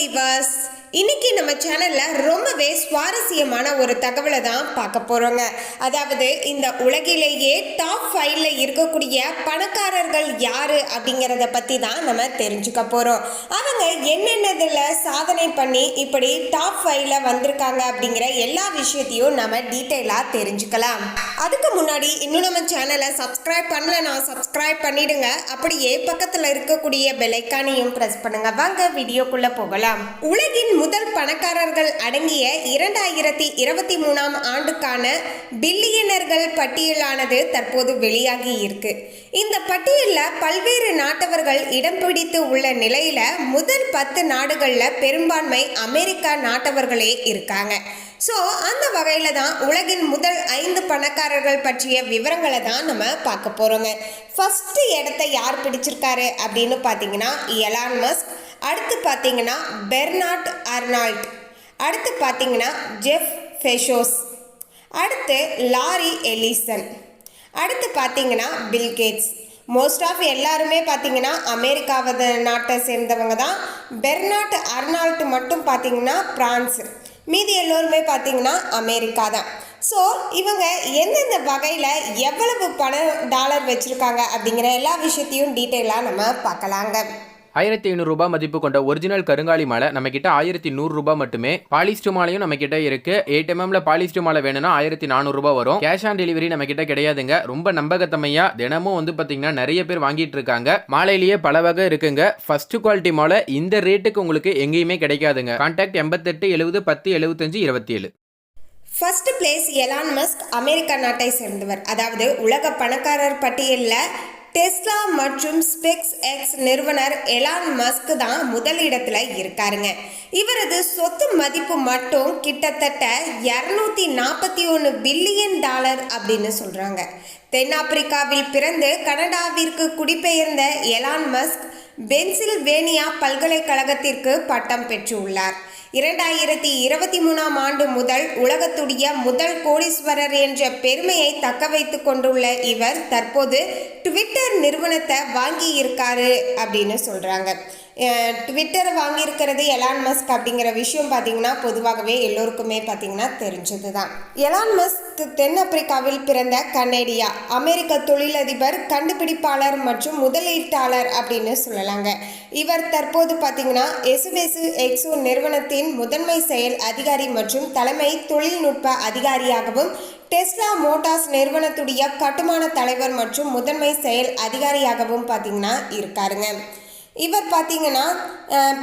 Viewers இன்னைக்கு நம்ம சேனல்ல ரொம்பவே சுவாரஸ்யமான ஒரு தகவலை தான் பார்க்க போறோங்க. அதாவது இந்த உலகிலேயே டாப் ஃபைவ்ல இருக்கக்கூடிய பணக்காரர்கள் யாரு அப்படிங்கிறத பத்தி தான் நம்ம தெரிஞ்சுக்க போறோம். அவங்க என்னென்னதுல சாதனை பண்ணி இப்படி டாப் ஃபைவ்ல வந்திருக்காங்க அப்படிங்கிற எல்லா விஷயத்தையும் நம்ம டீட்டெயிலாக தெரிஞ்சுக்கலாம். அதுக்கு முன்னாடி இன்னும் நம்ம சேனலை சப்ஸ்கிரைப் நான் சப்ஸ்கிரைப் பண்ணிடுங்க. அப்படியே பக்கத்தில் இருக்கக்கூடிய பெலைக்கானையும் ப்ரெஸ் பண்ணுங்க. வாங்க வீடியோக்குள்ள போகலாம். உலகின் முதல் பணக்காரர்கள் அடங்கிய இரண்டாயிரத்தி இருபத்தி மூணாம் ஆண்டுக்கான பில்லியனர்கள் பட்டியலானது தற்போது வெளியாகி இருக்கு. இந்த பட்டியலில் பல்வேறு நாட்டவர்கள் இடம் பிடித்து உள்ள நிலையில முதல் பத்து நாடுகளில் பெரும்பான்மை அமெரிக்கா நாட்டவர்களே இருக்காங்க. ஸோ அந்த வகையில் தான் உலகின் முதல் ஐந்து பணக்காரர்கள் பற்றிய விவரங்களை தான் நம்ம பார்க்க போகிறோங்க ஃபஸ்ட்டு இடத்த யார் பிடிச்சிருக்காரு அப்படின்னு பார்த்தீங்கன்னா எலான் மஸ்க். அடுத்து பார்த்தீங்கன்னா பெர்னாட் அர்னால்ட். அடுத்து பார்த்தீங்கன்னா ஜெஃப் ஃபெஷோஸ் அடுத்து லாரி எலிசன். அடுத்து பார்த்தீங்கன்னா பில்கேட்ஸ் மோஸ்ட் ஆஃப் எல்லாருமே பார்த்தீங்கன்னா அமெரிக்காவது நாட்டை சேர்ந்தவங்க தான். பெர்னாட் அர்னால்ட் மட்டும் பார்த்தீங்கன்னா பிரான்ஸ். மீதி எல்லோருமே பார்த்தீங்கன்னா அமெரிக்கா தான். ஸோ இவங்க எந்தெந்த வகையில் எவ்வளவு பணம் டாலர் வச்சுருக்காங்க அப்படிங்கிற எல்லா விஷயத்தையும் டீட்டெயிலாக நம்ம பார்க்கலாங்க. ஆயிரத்தி ஐநூறுரூபா மதிப்பு கொண்ட ஒரிஜினல் கருங்காலி மாலை நம்ம கிட்ட ஆயிரத்தி நூறுரூபா மட்டுமே. பாலிஸ்டர் மாலையும் நம்ம கிட்ட இருக்கு எயிட் எம்எம்ல பாலிஸ்டர் மாலை வேணும்னா ஆயிரத்தி நானூறுரூபா வரும். கேஷ் ஆன் டெலிவரி நம்ம கிட்ட கிடையாதுங்க. ரொம்ப நம்பகத்தமையா தினமும் வந்து பாத்தீங்கன்னா நிறைய பேர் வாங்கிட்டு இருக்காங்க. மாலையிலேயே பல வகை இருக்குங்க. ஃபர்ஸ்ட் குவாலிட்டி மாலை இந்த ரேட்டுக்கு உங்களுக்கு எங்கேயுமே கிடைக்காதுங்க. கான்டாக்ட் எண்பத்தெட்டு எழுபது பத்து எழுபத்தஞ்சு இருபத்தி ஏழு first place Elon Musk America நாட்டை சேர்ந்தவர். அதாவது உலக பணக்காரர் பட்டியலில் டெஸ்லா மற்றும் ஸ்பெக்ஸ் எக்ஸ் நிறுவனர் எலான் மஸ்க் தான் முதலிடத்துல இருக்காருங்க. இவரது சொத்து மதிப்பு மட்டும் கிட்டத்தட்ட இரநூத்தி நாற்பத்தி ஒன்று பில்லியன் டாலர் அப்படின்னு சொல்றாங்க. தென்னாப்பிரிக்காவில் பிறந்து கனடாவிற்கு குடிபெயர்ந்த எலான் மஸ்க் பென்சில்வேனியா பல்கலைக்கழகத்திற்கு பட்டம் பெற்றுள்ளார். இரண்டாயிரத்தி இருபத்தி மூணாம் ஆண்டு முதல் உலகத்துடைய முதல் கோடீஸ்வரர் என்ற பெருமையை தக்க வைத்துக் கொண்டுள்ள இவர் தற்போது ட்விட்டர் நிறுவனத்தை வாங்கியிருக்காரு அப்படின்னு சொல்றாங்க. ட்விட்டர் வாங்கியிருக்கிறது எலான் மஸ்க் அப்படிங்கிற விஷயம் பார்த்தீங்கன்னா பொதுவாகவே எல்லோருக்குமே பார்த்தீங்கன்னா தெரிஞ்சது தான் எலான் மஸ்க் தென்னாப்பிரிக்காவில் பிறந்த கனேடியா அமெரிக்க தொழிலதிபர் கண்டுபிடிப்பாளர் மற்றும் முதலீட்டாளர் அப்படின்னு சொல்லலாங்க. இவர் தற்போது பார்த்தீங்கன்னா எசுபெசு எக்ஸோ நிறுவனத்தின் முதன்மை செயல் அதிகாரி மற்றும் தலைமை தொழில்நுட்ப அதிகாரியாகவும் டெஸ்லா மோட்டார்ஸ் நிறுவனத்துடைய கட்டுமான தலைவர் மற்றும் முதன்மை செயல் அதிகாரியாகவும் பார்த்தீங்கன்னா இருக்காருங்க. இவர் பார்த்தீங்கன்னா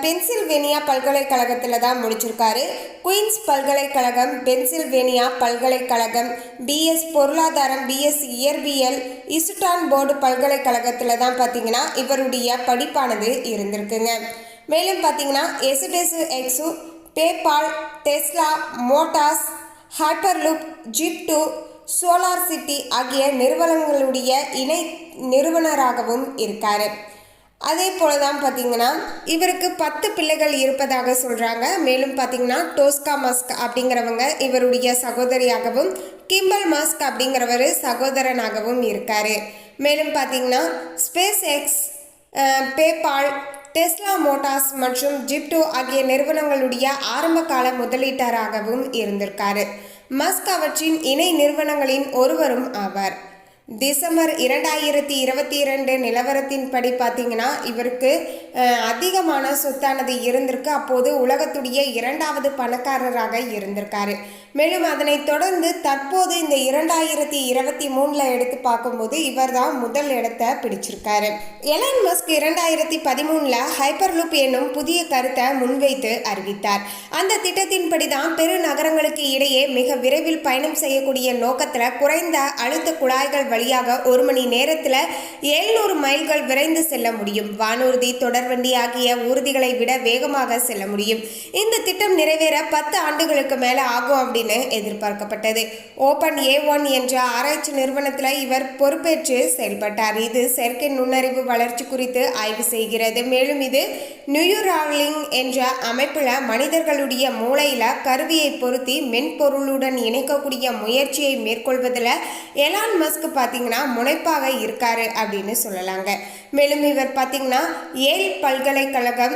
பென்சில்வேனியா பல்கலைக்கழகத்தில் தான் முடிச்சிருக்காரு. குயின்ஸ் பல்கலைக்கழகம் பென்சில்வேனியா பல்கலைக்கழகம் பிஎஸ் பொருளாதாரம் பிஎஸ் இயற்பியல் இசுட்டான் போர்டு பல்கலைக்கழகத்தில் தான் பார்த்தீங்கன்னா இவருடைய படிப்பானது இருந்திருக்குங்க. மேலும் பார்த்தீங்கன்னா எசுடெசு X PayPal Tesla Motors Hyperloop Zip2 Solar City ஆகிய நிறுவனங்களுடைய இணை நிறுவனராகவும் இருக்காரு. அதே போல தான் பார்த்தீங்கன்னா இவருக்கு பத்து பிள்ளைகள் இருப்பதாக சொல்கிறாங்க மேலும் பார்த்தீங்கன்னா டோஸ்கா மஸ்க் அப்படிங்கிறவங்க இவருடைய சகோதரியாகவும் கிம்பல் மஸ்க் அப்படிங்கிறவர் சகோதரனாகவும் இருக்கார். மேலும் பார்த்தீங்கன்னா Space X PayPal Tesla Motors மற்றும் ஜிப்டோ ஆகிய நிறுவனங்களுடைய ஆரம்பகால முதலீட்டராகவும் இருந்திருக்காரு. மஸ்க் அவற்றின் இணை நிறுவனங்களின் ஒருவரும் ஆவார். டிசம்பர் இரண்டாயிரத்தி இருபத்தி இரண்டு நிலவரத்தின்படி பார்த்தீங்கன்னா இவருக்கு அதிகமான சொத்தானது இருந்திருக்கு. அப்போது உலகத்துடைய இரண்டாவது பணக்காரராக இருந்திருக்காரு. மேலும் அதனைத் தொடர்ந்து தற்போது இந்த இரண்டாயிரத்தி இருபத்தி மூணில் எடுத்து பார்க்கும்போது இவர் தான் முதல் இடத்தை பிடிச்சிருக்காரு. எலன் மஸ்க் இரண்டாயிரத்தி பதிமூணில் ஹைப்பர்லூப் என்னும் புதிய கருத்தை முன்வைத்து அறிவித்தார். அந்த திட்டத்தின்படி தான் பெருநகரங்களுக்கு இடையே மிக விரைவில் பயணம் செய்யக்கூடிய நோக்கத்தில் குறைந்த அழுத்த குழாய்கள் வழியாக ஒரு மணி நேரத்தில் எழுநூறு மைல்கள் விரைந்து செல்ல முடியும். வானூர்தி தொடர்வண்டி ஆகிய ஊர்திகளை விட வேகமாக செல்ல முடியும். இந்த திட்டம் நிறைவேற பத்து ஆண்டுகளுக்கு மேலே ஆகும் அப்படின்னு எதிர்பார்க்கப்பட்டது. ஓபன் ஏ ஒன் என்ற ஆராய்ச்சி நிறுவனத்தில் இவர் பொறுப்பேற்று செயல்பட்டார். இது செயற்கை நுண்ணறிவு வளர்ச்சி குறித்து ஆய்வு செய்கிறது. மேலும் இது நியூராலிங் என்ற அமைப்பில் மனிதர்களுடைய மூளையில் கருவியை பொருத்தி மென்பொருளுடன் இணைக்கக்கூடிய முயற்சியை மேற்கொள்வதில் எலான் மஸ்க் பார்த்தீங்கன்னா முனைப்பாக இருக்காரு அப்படின்னு சொல்லலாங்க. மேலும் இவர் பார்த்தீங்கன்னா ஏல் பல்கலைக்கழகம்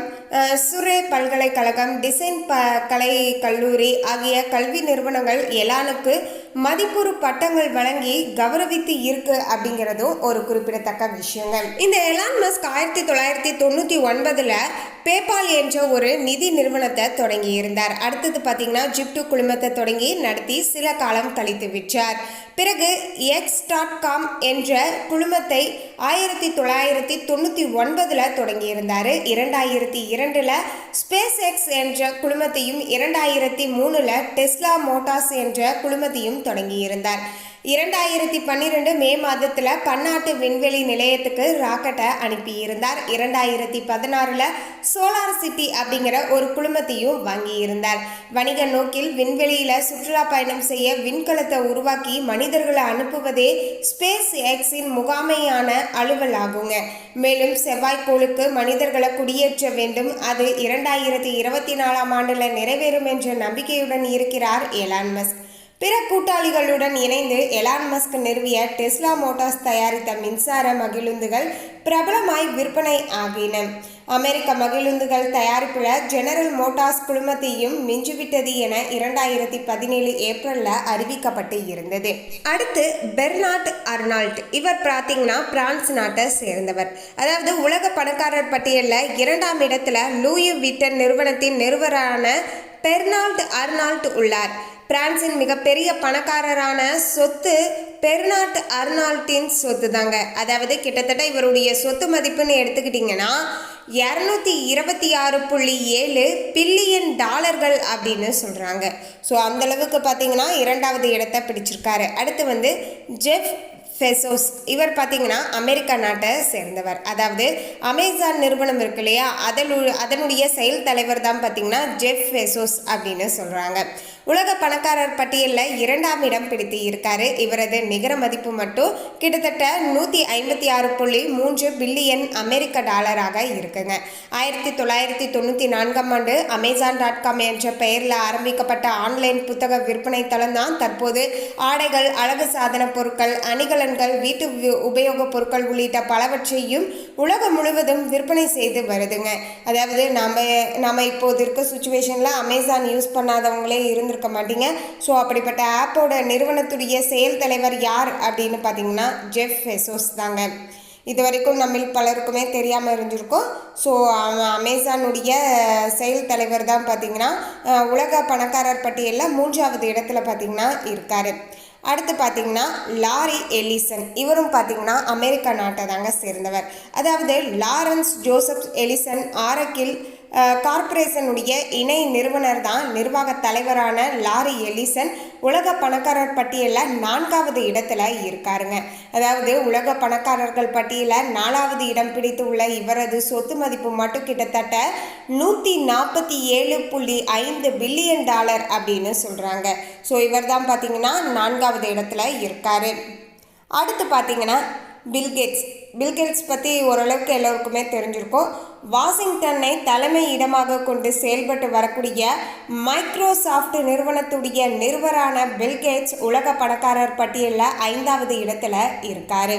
சுரே பல்கலைக்கழகம் டிசைன் ப கலை கல்லூரி ஆகிய கல்வி நிறுவனங்கள் எலானுக்கு மதிப்புறு பட்டங்கள் வழங்கி கௌரவித்து இருக்கு அப்படிங்கிறதும் ஒரு குறிப்பிடத்தக்க விஷயங்க இந்த எலான் மஸ்க் ஆயிரத்தி தொள்ளாயிரத்தி தொண்ணூற்றி ஒன்பதில் பேபால் என்ற ஒரு நிதி நிறுவனத்தை தொடங்கி இருந்தார் அடுத்தது பார்த்தீங்கன்னா ஜிப்டு குழுமத்தை தொடங்கி நடத்தி சில காலம் கழித்து விற்றார் பிறகு எக்ஸ் டாட் காம் என்ற குழுமத்தை ஆயிரத்தி தொள்ளாயிரத்தி தொண்ணூற்றி ஒன்பதில் தொடங்கியிருந்தார். இரண்டாயிரத்தி இரண்டில் ஸ்பேஸ் எக்ஸ் என்ற குழுமத்தையும் இரண்டாயிரத்தி மூணில் டெஸ்லா மோட்டார்ஸ் என்ற குழுமத்தையும் தொடங்கியிருந்தார். இரண்டாயிரத்தி பன்னிரெண்டு மே மாதத்தில் பன்னாட்டு விண்வெளி நிலையத்துக்கு ராக்கெட்டை அனுப்பியிருந்தார். இரண்டாயிரத்தி பதினாறில் சோலார் சிட்டி அப்படிங்கிற ஒரு குழுமத்தையும் வாங்கியிருந்தார். வணிக நோக்கில் விண்வெளியில் சுற்றுலா பயணம் செய்ய விண்கலத்தை உருவாக்கி மனிதர்களை அனுப்புவதே ஸ்பேஸ் எக்ஸின் முகாமையான அலுவல் ஆகுங்க மேலும் செவ்வாய்க்கோளுக்கு மனிதர்களை குடியேற்ற வேண்டும். அது இரண்டாயிரத்தி இருபத்தி நாலாம் ஆண்டில் நிறைவேறும் என்ற நம்பிக்கையுடன் இருக்கிறார் எலான் மஸ்க். பிற கூட்டாளிகளுடன் இணைந்து எலான் மஸ்க் நிறுவிய டெஸ்லா மோட்டார்ஸ் தயாரித்த மின்சார மகிழுந்துகள் பிரபலமாய் விற்பனை ஆகின. அமெரிக்க மகிழுந்துகள் தயாரிப்பில் ஜெனரல் மோட்டார்ஸ் குழுமத்தையும் மிஞ்சிவிட்டது என இரண்டாயிரத்தி பதினேழு ஏப்ரலில் அறிவிக்கப்பட்டு இருந்தது. அடுத்து பெர்னாட் அர்னால்ட். இவர் பார்த்தீங்கன்னா பிரான்ஸ் நாட்டை சேர்ந்தவர். அதாவது உலக பணக்காரர் பட்டியலில் இரண்டாம் இடத்துல லூயி விட்டன் நிறுவனத்தின் நிறுவரான பெர்னால்ட் அர்னால்ட் உள்ளார். பிரான்சின் மிகப்பெரிய பணக்காரரான சொத்து பெர்னாட் அர்னால்ட்டின் சொத்து தாங்க அதாவது கிட்டத்தட்ட இவருடைய சொத்து மதிப்புன்னு எடுத்துக்கிட்டிங்கன்னா இரநூத்தி இருபத்தி ஆறு புள்ளி ஏழு பில்லியன் டாலர்கள் அப்படின்னு சொல்கிறாங்க ஸோ அந்தளவுக்கு பார்த்தீங்கன்னா இரண்டாவது இடத்தை பிடிச்சிருக்காரு. அடுத்து வந்து ஜெஃப் ஃபெசோஸ் இவர் பார்த்தீங்கன்னா அமெரிக்கா நாட்டை சேர்ந்தவர். அதாவது அமேசான் நிறுவனம் இருக்கு இல்லையா? அதனு அதனுடைய செயல் தலைவர் தான் பார்த்தீங்கன்னா ஜெஃப் ஃபெசோஸ் அப்படின்னு சொல்கிறாங்க உலக பணக்காரர் பட்டியலில் இரண்டாம் இடம் பிடித்து இருக்காரு இவரது நிகர மதிப்பு மட்டும் கிட்டத்தட்ட நூற்றி ஐம்பத்தி ஆறு புள்ளி மூன்று பில்லியன் அமெரிக்க டாலராக இருக்குங்க. ஆயிரத்தி தொள்ளாயிரத்தி தொண்ணூற்றி நான்காம் ஆண்டு அமேசான் டாட் காம் என்ற பெயரில் ஆரம்பிக்கப்பட்ட ஆன்லைன் புத்தக விற்பனை தளம் தான் தற்போது ஆடைகள் அழகு சாதன பொருட்கள் அணிகலன்கள் வீட்டு உபயோகப் பொருட்கள் உள்ளிட்ட பலவற்றையும் உலகம் முழுவதும் விற்பனை செய்து வருதுங்க. அதாவது நம்ம நம்ம இப்போது இருக்க சுச்சுவேஷனில் அமேசான் யூஸ் பண்ணாதவங்களே இருந்திருக்க மாட்டீங்க. ஸோ அப்படிப்பட்ட ஆப்போட நிறுவனத்துடைய செயல் தலைவர் யார் அப்படின்னு பார்த்தீங்கன்னா ஜெஃப் ஃபெசோஸ் தாங்க. இது வரைக்கும் நம்மில் பலருக்குமே தெரியாமல் இருந்திருக்கும். ஸோ அமேசானுடைய செயல் தலைவர் தான் பார்த்தீங்கன்னா உலக பணக்காரர் பட்டியலில் மூன்றாவது இடத்துல பார்த்தீங்கன்னா இருக்கார். அடுத்து பார்த்தீங்கன்னா லாரி எலிசன் இவரும் பார்த்தீங்கன்னா அமெரிக்கா நாட்டை தாங்க சேர்ந்தவர். அதாவது லாரன்ஸ் ஜோசப் எலிசன் ஆரக்கில் கார்ப்பரேஷனுடைய இணை நிறுவனர் தான் நிர்வாக தலைவரான லாரி எலிசன். உலக பணக்காரர் பட்டியலில் நான்காவது இடத்துல இருக்காருங்க. அதாவது உலக பணக்காரர்கள் பட்டியலில் நாலாவது இடம் பிடித்து உள்ள இவரது சொத்து மதிப்பு மட்டும் கிட்டத்தட்ட நூற்றி நாற்பத்தி ஏழு புள்ளி ஐந்து பில்லியன் டாலர் அப்படின்னு சொல்கிறாங்க ஸோ இவர் தான் பார்த்தீங்கன்னா நான்காவது இடத்துல இருக்காரு. அடுத்து பார்த்தீங்கன்னா பில்கேட்ஸ் பில்கேட்ஸ் பற்றி ஓரளவுக்கு எல்லோருக்குமே தெரிஞ்சிருக்கும். வாஷிங்டனை தலைமை இடமாக கொண்டு செயல்பட்டு வரக்கூடிய மைக்ரோசாஃப்ட் நிறுவனத்துடைய நிறுவரான பில்கேட்ஸ் உலக பணக்காரர் பட்டியலில் ஐந்தாவது இடத்துல இருக்காரு.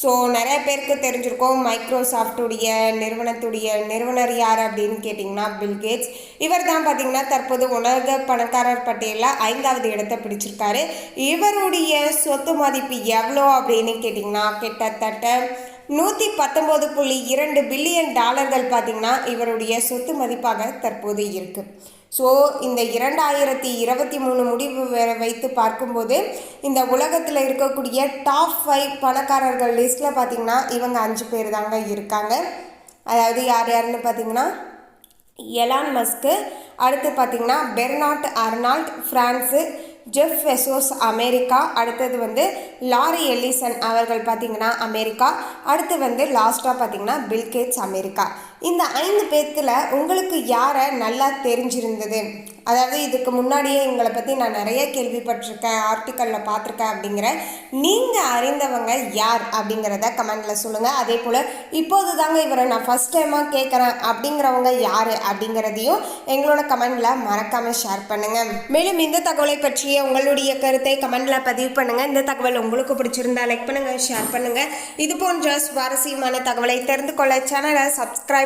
ஸோ நிறைய பேருக்கு தெரிஞ்சிருக்கோம் மைக்ரோசாஃப்டுடைய நிறுவனத்துடைய நிறுவனர் யார் அப்படின்னு கேட்டிங்கன்னா பில்கேட்ஸ் இவர் தான் பார்த்தீங்கன்னா தற்போது உலக பணக்காரர் பட்டியலில் ஐந்தாவது இடத்தை பிடிச்சிருக்காரு. இவருடைய சொத்து மதிப்பு எவ்வளோ அப்படின்னு கேட்டிங்கன்னா கிட்டத்தட்ட நூற்றி பத்தொம்போது புள்ளி இரண்டு பில்லியன் டாலர்கள் பார்த்தீங்கன்னா இவருடைய சொத்து மதிப்பாக தற்போது இருக்குது ஸோ இந்த இரண்டாயிரத்தி இருபத்தி மூணு முடிவு வைத்து பார்க்கும்போது இந்த உலகத்தில் இருக்கக்கூடிய டாப் ஃபைவ் பணக்காரர்கள் லிஸ்ட்டில் பார்த்தீங்கன்னா இவங்க அஞ்சு பேர் தாங்க இருக்காங்க. அதாவது யார் யாருன்னு பார்த்தீங்கன்னா எலான் மஸ்க்கு அடுத்து பார்த்தீங்கன்னா Bernard Arnault France Jeff Bezos America அடுத்தது வந்து லாரி எல்லிசன் அவர்கள் பார்த்திங்கன்னா அமெரிக்கா அடுத்து வந்து லாஸ்ட்டாக பார்த்தீங்கன்னா பில்கேட்ஸ் அமெரிக்கா. இந்த ஐந்து பேர்த்தில் உங்களுக்கு யாரை நல்லா தெரிஞ்சிருந்தது? அதாவது இதுக்கு முன்னாடியே இவங்களை பற்றி நான் நிறைய கேள்விப்பட்டிருக்கேன் ஆர்டிக்கலில் பார்த்துருக்கேன் அப்படிங்கிற. நீங்கள் அறிந்தவங்க யார் அப்படிங்கிறத கமெண்டில் சொல்லுங்கள் அதே போல் இப்போது தாங்க இவரை நான் ஃபஸ்ட் டைமாக கேட்குறேன் அப்படிங்கிறவங்க யார் அப்படிங்கிறதையும் எங்களோட கமெண்டில் மறக்காமல் ஷேர் பண்ணுங்கள் மேலும் இந்த தகவலை பற்றிய உங்களுடைய கருத்தை கமெண்டில் பதிவு பண்ணுங்கள் இந்த தகவல் உங்களுக்கு பிடிச்சிருந்தா லைக் பண்ணுங்கள் ஷேர் பண்ணுங்கள் இது போன்ற சுவாரஸ்யமான தகவலை தெரிந்து கொள்ள சேனலை